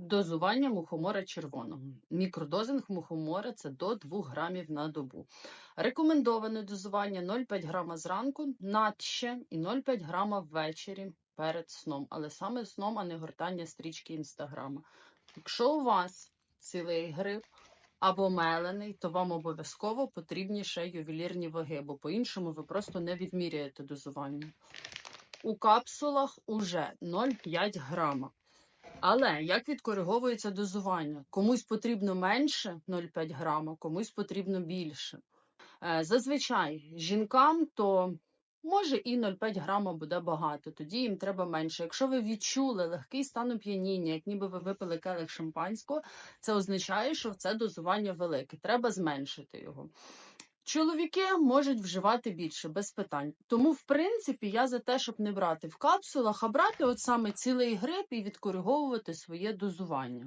Дозування мухомора червоного. Мікродозинг мухомора це до 2 грамів на добу. Рекомендоване дозування 0,5 грама зранку, надще і 0,5 грама ввечері перед сном, але саме сном, а не гортання стрічки інстаграма. Якщо у вас цілий гриб або мелений, то вам обов'язково потрібні ще ювелірні ваги, бо по-іншому ви просто не відміряєте дозування. У капсулах уже 0,5 грама. Але як відкориговується дозування? Комусь потрібно менше 0,5 грама, комусь потрібно більше. Е, Зазвичай жінкам то може і 0,5 грама буде багато, тоді їм треба менше. Якщо ви відчули легкий стан оп'яніння, як ніби ви випили келих шампанського, це означає, що це дозування велике, треба зменшити його. Чоловіки можуть вживати більше без питань. Тому, в принципі, я за те, щоб не брати в капсулах, а брати от саме цілий гриб і відкориговувати своє дозування.